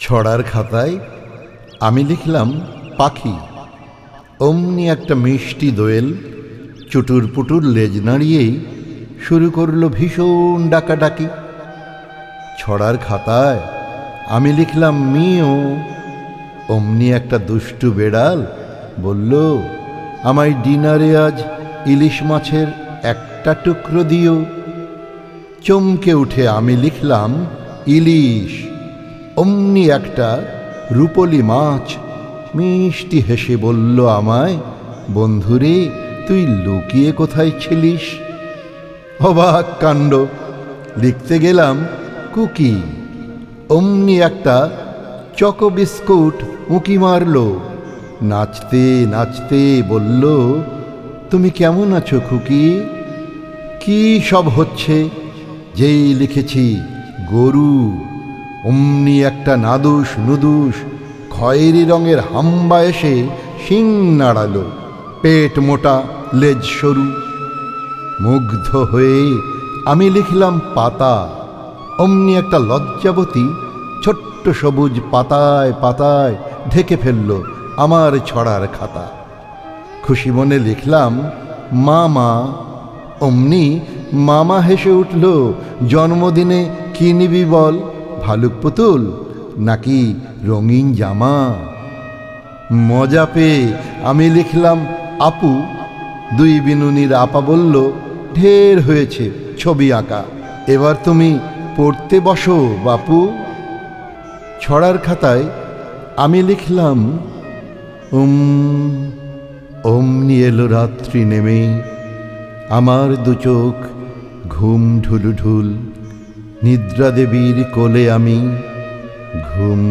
ছড়ার খাতায় আমি লিখলাম, পাখি, অমনি একটা মিষ্টি দোয়েল চুটুর পুটুর লেজ নাড়িয়েই শুরু করল ভীষণ ডাকাডাকি। ছড়ার খাতায় আমি লিখলাম, মিও, অমনি একটা দুষ্টু বেড়াল বলল, আমায় ডিনারে আজ ইলিশ মাছের একটা টুকরো দিও। চমকে উঠে আমি লিখলাম, ইলিশ। অমনি একটা রূপলি মাছ মিষ্টি হেসে বলল আমায়, বন্ধুরে, তুই লুকিয়ে কোথায় ছিলিস? অবাক কাণ্ড, লিখতে গেলাম, কুকি। অমনি একটা চকো বিস্কুট উঁকি মারল, নাচতে নাচতে বলল, তুমি কেমন আছো খুকি? কি সব হচ্ছে? যেই লিখেছি, গরু। অমনি একটা নাদুস নুদুস খয়েরি রঙের হাম্বা এসে শিং নাড়ালো, পেট মোটা, লেজ সরু। মুগ্ধ হয়ে আমি লিখলাম পাতা, অমনি একটা লজ্জাবতী ছোট্ট সবুজ পাতায় পাতায় ঢেকে ফেলল আমার ছড়ার খাতা। খুশি মনে লিখলাম, মামা। অমনি মামা হেসে উঠল, জন্মদিনে কি নিবি বল? ভালুক পুতুল, নাকি রঙিন জামা? মজা পেয়ে আমি লিখলাম, আপু। দুই বিনুনির আপা বলল, ঢের হয়েছে ছবি আঁকা। এবার তুমি পড়তে বসো, বাপু। ছড়ার খাতায় আমি লিখলাম, উম, অমনি এলো রাত্রি নেমে। আমার দু চোখ ঘুম ঢুলু ঢুল নিদ্রা দেবীর কোলে আমি ঘুম